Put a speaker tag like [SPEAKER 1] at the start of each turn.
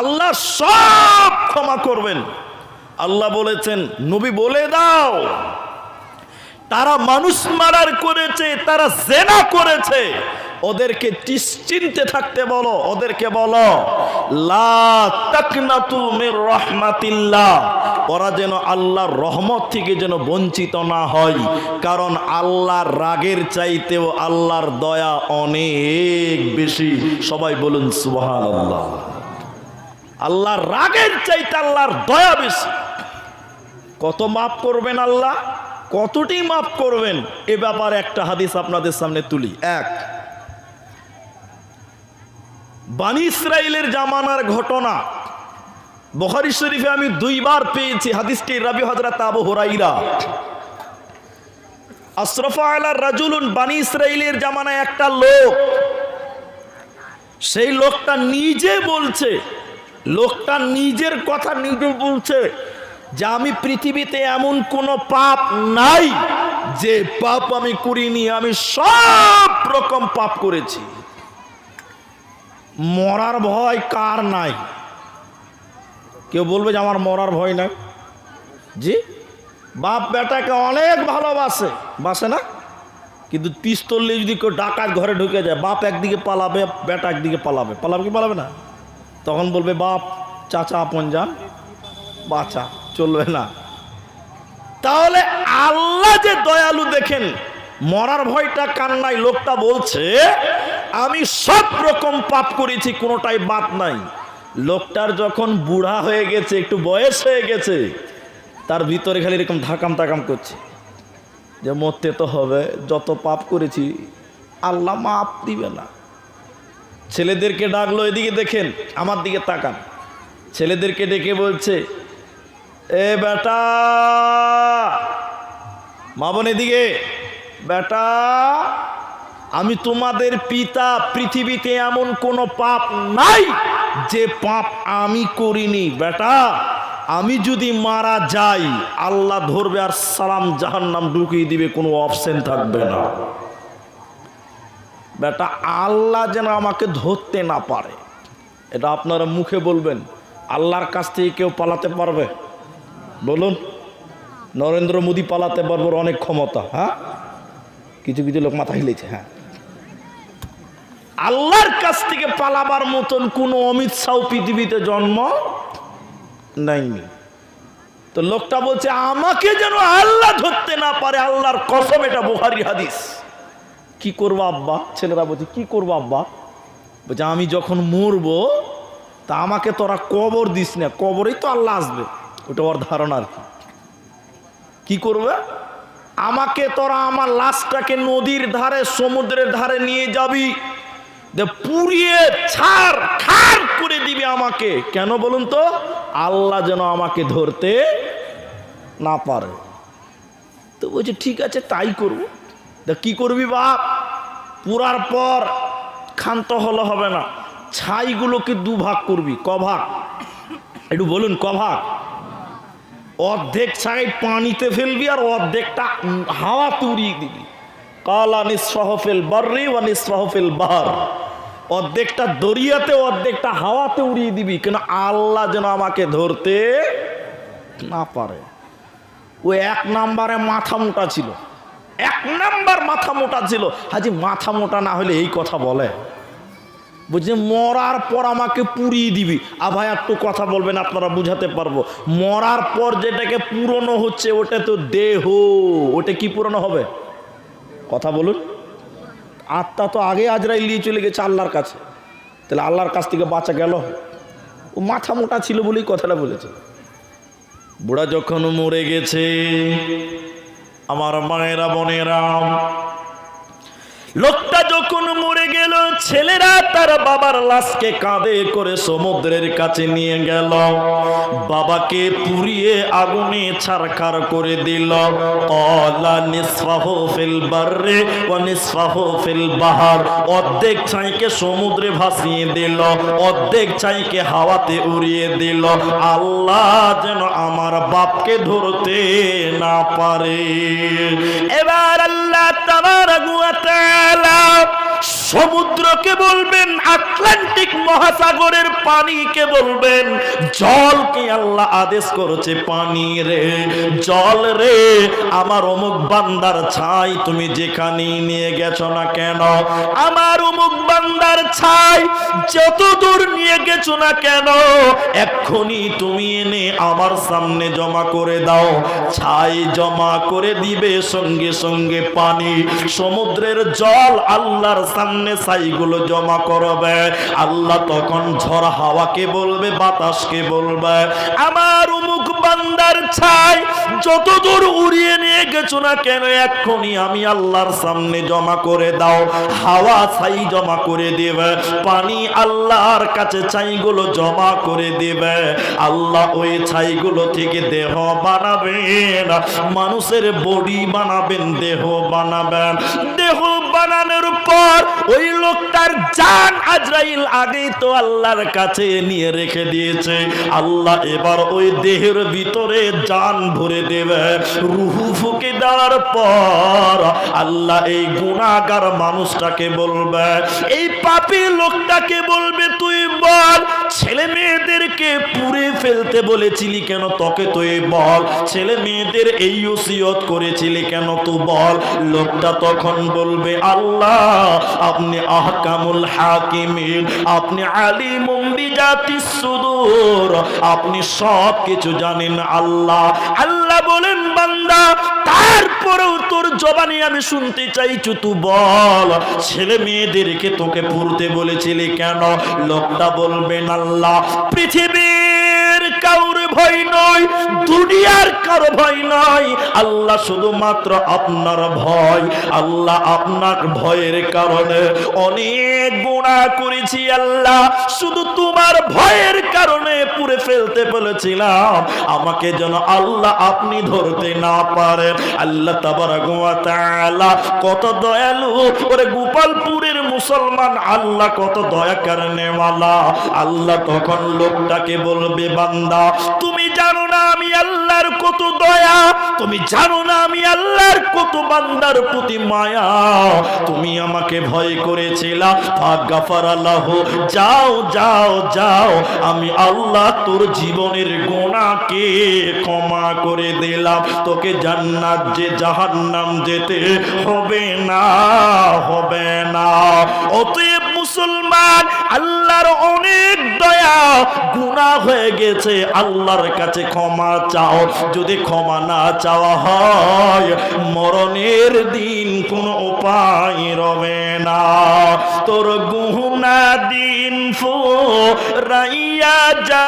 [SPEAKER 1] আল্লাহ সব ক্ষমা করবেন। আল্লাহ বলেছেন, নবী বলে দাও, তারা মানুষ মারার করেছে, তারা জেনা করেছে। ওদেরকে নিশ্চিন্তে থাকতে বলো, ওদেরকে বলো ওরা যেন আল্লাহর রহমত থেকে যেন বঞ্চিত না হয়, কারণ আল্লাহর রাগের চাইতেও আল্লাহর দয়া অনেক বেশি। সবাই বলুন, সুবহানাল্লাহ। আল্লাহর রাগের চাইতে আল্লাহর দয়া বেশি। কত মাফ করবেন আল্লাহ? কতটি মাফ করবেন? এ ব্যাপারে একটা হাদিস আপনাদের সামনে তুলি। এক, বানি ইসরায়েলের জামানার ঘটনা। বখারি শরীফে আমি দুইবার পেয়েছি হাদিসটি, রাবি হজরত আবু হুরাইরা আশরফা আলার রাজুলুন, বানি ইসরায়েলের জামানায় একটা লোক। সেই লোকটা নিজে বলছে লোকটা নিজের কথা নিজে বলছে যে আমি পৃথিবীতে এমন কোনো পাপ নাই যে পাপ আমি করিনি, আমি সব রকম পাপ করেছি। মরার ভয় কার নাই? কেউ বলবে যে আমার মরার ভয় নাই? জি? বাপ বেটাকে অনেক ভালোবাসে। বাসে না? কিন্তু পিস্তল নিয়ে যদি কেউ ডাকাত ঘরে ঢুকে যায়, বাপ একদিকে পালাবে, বেটা একদিকে পালাবে। পালাবে কি পালাবে না? তখন বলবে, বাপ, চাচা, আপন যান বাচ্চা চলবে না। তাহলে আল্লাহ যে দয়ালু দেখেন, মরার ভয়টা কান্নাই লোকটা বলছে, আমি সব রকম পাপ করেছি, কোনোটাই বাদ নাই। লোকটার যখন বুড়া হয়ে গেছে, একটু বয়স হয়ে গেছে, তার ভিতরে খালি এরকম ধাকাম তাকাম করছে। যে মরতে তো হবে, যত পাপ করেছি, আল্লাহ মাপ দিবে না। ছেলেদেরকে ডাকলো, এদিকে দেখেন, আমার দিকে তাকান। ছেলেদেরকে ডেকে বলছে, এ বেটা, মা বোন এদিকে, বেটা, আমি তোমাদের পিতা পৃথিবীতে এমন কোনো পাপ নাই যে পাপ আমি করিনি, বেটা। আমি যদি মারা যাই, আল্লাহ ধরবে আর সালাম জাহান্নাম ঢুকিয়ে দিবে, কোনো অপশন থাকবে না। বেটা আল্লাহ যেন আমাকে ধরতে না পারে। এটা আপনারা মুখে বলবেন, আল্লাহর কাছ থেকে কেউ পালাতে পারবে? বলুন, নরেন্দ্র মোদী পালাতে পারবে ওর অনেক ক্ষমতা হ্যাঁ? কিছু কিছু লোক মাথা হিলেছে হ্যাঁ। আল্লাহর কাছ থেকে পালাবার মতন কোনো অমিত শাহ পৃথিবীতে জন্ম নেয়নি। তো লোকটা বলছে, আমাকে যেন আল্লাহ ধরতে না পারে, আল্লাহর কসম, এটা বুহারি হাদিস। কি করব আব্বা? ছেলেরা বলছে, কি করব আব্বা? বলছে, আমি যখন মরবো, তা আমাকে তোরা কবর দিস না। কবরেই তো আল্লাহ আসবে। ওটা ওর ধারণা আর কি। কি করবে? আমাকে তোরা আমার লাশটাকে নদীর ধারে, সমুদ্রের ধারে নিয়ে যাবি। পুড়িয়ে ছাড় খার করে দিবি আমাকে। কেন বলুন তো? আল্লাহ যেন আমাকে ধরতে না পারে। তো বলছে, ঠিক আছে, তাই করব। তা কি করবি বাপ? পুরার পর ক্ষান্ত হলে হবে না। ছাইগুলোকে দুভাগ করবি, কভাগ। একটু বলুন, কভাগ। অর্ধেক ছাই পানিতে ফেলবি আর অর্ধেকটা হাওয়া তুড়িয়ে দিবি। কালা নিঃসহফেল বার্রি ও নিঃসহফেল বাহার। অর্ধেকটা দরিয়াতে, অর্ধেকটা হাওয়াতে উড়িয়ে দিবি। কেন আল্লাহ যেন আমাকে ধরতে না পারে। ও এক নাম্বারে মাথা মোটা ছিল। এক নাম্বার মাথা মোটা ছিল। হাজি, মাথা মোটা না হলে এই কথা বলে। বলছে, মরার পর আমাকে পুড়িয়ে দিবি। আভাই একটু কথা বলবেন, আপনারা বুঝাতে পারব। মরার পর যেটাকে পুরনো হচ্ছে, ওটা তো দেহ। ওটা কি পুরনো হবে? কথা বলুন। আত্মা তো আগে আজরাইল নিয়ে চলে গেছে আল্লাহর কাছে। তাহলে আল্লাহর কাছ থেকে বাঁচা গেল। ও মাথা মোটা ছিল বলেই কথাটা বলেছে। বুড়া যখন মরে গেছে আমার মায়েরা বোনেরা গেল ছেলেরা তার বাবার লাশকে কাঁধে করে সমুদ্রের কাছে নিয়ে গেল। বাবাকে পুড়িয়ে আগুনে ছারখার করে দিল। অলা নিসফাহ ফিল বাররে ও নিসফাহ ফিল বাহার। অর্ধেক ছাইকে সমুদ্রে ভাসিয়ে দিল, অর্ধেক ছাইকে হাওয়াতে উড়িয়ে দিল। আল্লাহ যেন আমার বাপকে ধরতে না পারে। এবার আল্লাহ তাবারাক ওয়া তাআলা সমুদ্রকে বলবেন, আটলান্টিক মহাসাগরের পানিকে বলবেন, জলকে আল্লাহ আদেশ করেছে পানি রে, জল রে, আমার অমুক বান্দার ছাই তুমি যেখানে নিয়ে গেছো না কেন? আমার অমুক বান্দার ছাই যত দূর নিয়ে গেছো না কেন? এক্ষুনি তুমি এনে আমার সামনে জমা করে দাও। ছাই জমা করে দিবে সঙ্গে সঙ্গে পানি। সমুদ্রের জল আল্লাহর সামনে ছাইগুলো জমা করবে। আল্লাহ তখন ঝড় হাওয়াকে বলবে, বাতাসকে বলবে, আমার উমুক বান্দার ছাই যত দূর উড়িয়ে নিয়ে গেছো না কেন, এক্ষুনি আমি আল্লাহর সামনে জমা করে দাও। হাওয়া ছাই জমা করে দেবে, পানি আল্লাহর কাছে ছাইগুলো জমা করে দেবে। আল্লাহ ওই ছাইগুলো থেকে দেহ বানাবেন, মানুষের বডি বানাবেন, দেহ বানাবেন। দেহ বানানোর পর ওই লোকটার জান আজরাইল আগেই তো আল্লাহর কাছে নিয়ে রেখে দিয়েছে। আল্লাহ এবার ওই দেহের ভিতরে জান ভরে দেবে। রুহু ফুকে দেওয়ার পর আল্লাহ এই গুণাগার মানুষটাকে বলবে, এই পাপী লোকটাকে বলবে তুই বল, ছেলে মেয়েদেরকে পুড়ে ফেলতে বলেছিলি কেন তোকে তুই বল, ছেলে মেয়েদের এই ওসিয়ত করেছিলি কেন তুই বল? লোকটা তখন বলবে, আল্লাহ আপনি আহকামুল হাকিমিন, আপনি আলিমুম বিজাতি সুদূর, আপনি সব কিছু জানেন আল্লাহ। আল্লাহ বলেন, বান্দা, তারপরেও তোর জবানি আমি শুনতে চাইছু তুই বল, ছেলে মেয়েদেরকে তোকে পড়তে বলেছিলি কেন? লোকটা বলবেন, আল্লাহ, পৃথিবীর কাউর ভয় নয় দুনিয়ার কারও ভয় নয় আল্লাহ শুধুমাত্র আপনার ভয়। আল্লাহ আপনার ভয়ের কারণে অনেক গুণা করেছি আল্লাহ। শুধু তোমার ভয়ের কারণে পুড়ে ফেলতে বলেছিলাম। আমাকে যেন আল্লাহ আপনি ধরতে না পারেন। আল্লাহ তাআলা কত দয়ালু। ওরে গোপালপুরের মুসলমান আল্লাহ কত দয়া কারণে আল্লাহ তখন লোকটাকে বলবে, বান্দা, তুমি জানো না আমি আল্লাহর কত দয়া। তুমি জানো না আমি আল্লাহর কত বান্দার প্রতি মায়া। তুমি আমাকে ভয় করেছিলা। ফাগাফার আল্লাহ যাও যাও যাও। আমি আল্লাহ তোর জীবনের গোনাকে ক্ষমা করে দিলাম। তোকে জান্নাত যে জাহান্নাম যেতে হবে না হবে না। অতএব মুসলমান, আল্লাহর অনেক দয়া, গুনাহ হয়ে গেছে। আল্লাহর কাছে ক্ষমা চাও, যদি ক্ষমা না চাওয়া হয়, মরণের দিন কোন উপায় রবে না। তোর গুহনা দিন ফো রাইয়া যা